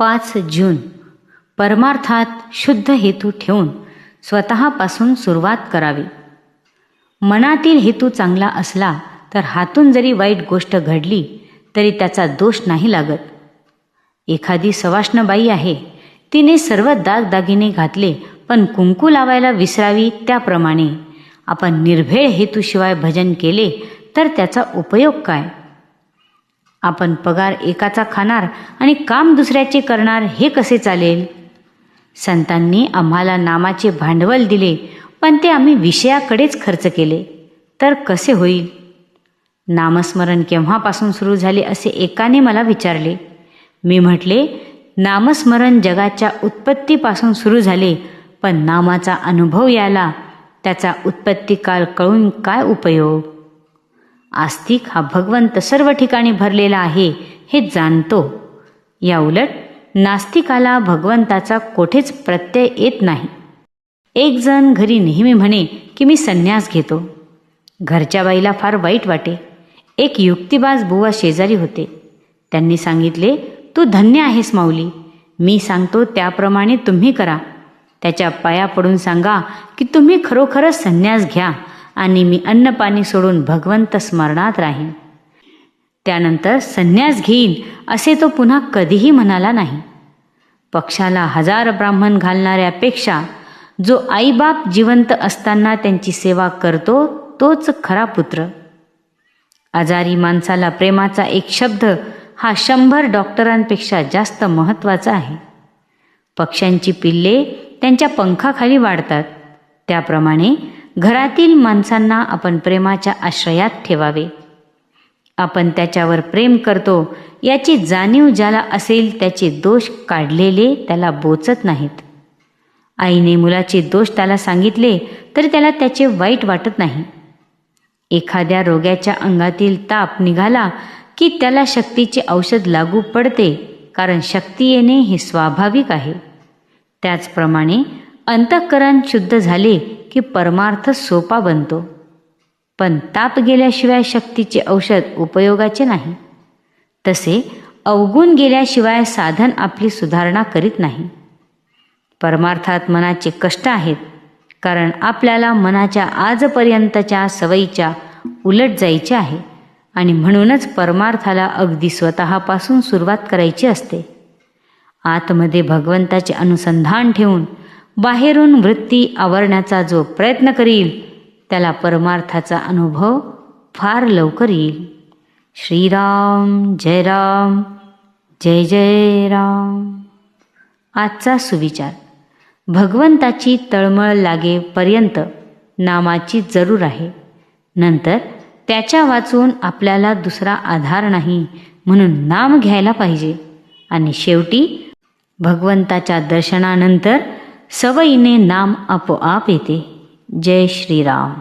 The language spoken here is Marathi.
पाच जून. परमार्थात शुद्ध हेतू ठेवून स्वतःपासून सुरुवात करावी. मनातील हेतू चांगला असला तर हातून जरी वाईट गोष्ट घडली तरी त्याचा दोष नाही लागत. एखादी सवाष्णबाई आहे. तिने सर्व दागदागिने घातले पण कुंकू लावायला विसरावी त्याप्रमाणे. आपण निर्भेळ हेतूशिवाय भजन केले तर त्याचा उपयोग काय? आपण पगार एकाचा खाणार आणि काम दुसऱ्याचे करणार हे कसे चालेल? संतांनी आम्हाला नामाचे भांडवल दिले पण ते आम्ही विषयाकडेच खर्च केले. तर कसे होईल? नामस्मरण केव्हापासून सुरू झाले असे एकाने मला विचारले. मी म्हटले नामस्मरण जगाच्या उत्पत्तीपासून सुरू झाले पण नामाचा अनुभव यायला त्याचा उत्पत्तिकाल कळून काय उपयोग? आस्तिक हा भगवंत सर्व ठिकाणी भरलेला आहे हे जाणतो. या उलट नास्तिकाला भगवंताचा कोठेच प्रत्यय येत नाही. एक जण घरी नेहमी म्हणे की मी संन्यास घेतो. घरच्या बाईला फार वाईट वाटे. एक युक्तिबाज बुवा शेजारी होते. त्यांनी सांगितले तू धन्य आहेस माऊली. मी सांगतो त्याप्रमाणे तुम्ही करा. त्याच्या पाया पडून सांगा की तुम्ही खरोखरच संन्यास घ्या. आणि मी अन्नपाणी सोडून भगवंत स्मरणात राहीन. त्यानंतर संन्यास घेईन असे तो पुन्हा कधीही म्हणाला नाही. पक्षाला हजार ब्राह्मण घालणाऱ्यापेक्षा जो आईबाप जिवंत असताना त्यांची सेवा करतो तोच खरा पुत्र. आजारी माणसाला प्रेमाचा एक शब्द हा शंभर डॉक्टरांपेक्षा जास्त महत्त्वाचा आहे. पक्ष्यांची पिल्ले त्यांच्या पंखाखाली वाढतात. त्याप्रमाणे घरातील माणसांना आपण प्रेमाच्या आश्रयात ठेवावे. आपण त्याच्यावर प्रेम करतो याची जाणीव ज्याला असेल त्याचे दोष काढलेले त्याला बोचत नाहीत. आईने मुलाचे दोष त्याला सांगितले तर त्याला त्याचे वाईट वाटत नाही. एखाद्या रोग्याच्या अंगातील ताप निघाला की त्याला शक्तीचे औषध लागू पडते कारण शक्ती येणे हे स्वाभाविक आहे. त्याचप्रमाणे अंतःकरण शुद्ध झाले की परमार्थ सोपा बनतो. पण ताप गेल्याशिवाय शक्तीचे औषध उपयोगाचे नाही. तसे अवगुण गेल्याशिवाय साधन आपली सुधारणा करीत नाही. परमार्थात मनाचे कष्ट आहेत कारण आपल्याला मनाच्या आजपर्यंतच्या सवयीच्या उलट जायचे आहे आणि म्हणूनच परमार्थाला अगदी स्वतःपासून सुरुवात करायची असते. आतमध्ये भगवंताचे अनुसंधान ठेवून बाहेरून वृत्ती आवरण्याचा जो प्रयत्न करील त्याला परमार्थाचा अनुभव फार लवकर येईल. श्रीराम जय राम जय जय राम. आजचा सुविचार. भगवंताची तळमळ लागेपर्यंत नामाची जरूर आहे. नंतर त्याच्या वाचून आपल्याला दुसरा आधार नाही म्हणून नाम घ्यायला पाहिजे. आणि शेवटी भगवंताच्या दर्शनानंतर सवयीने नाम आपोआप येते जय श्रीराम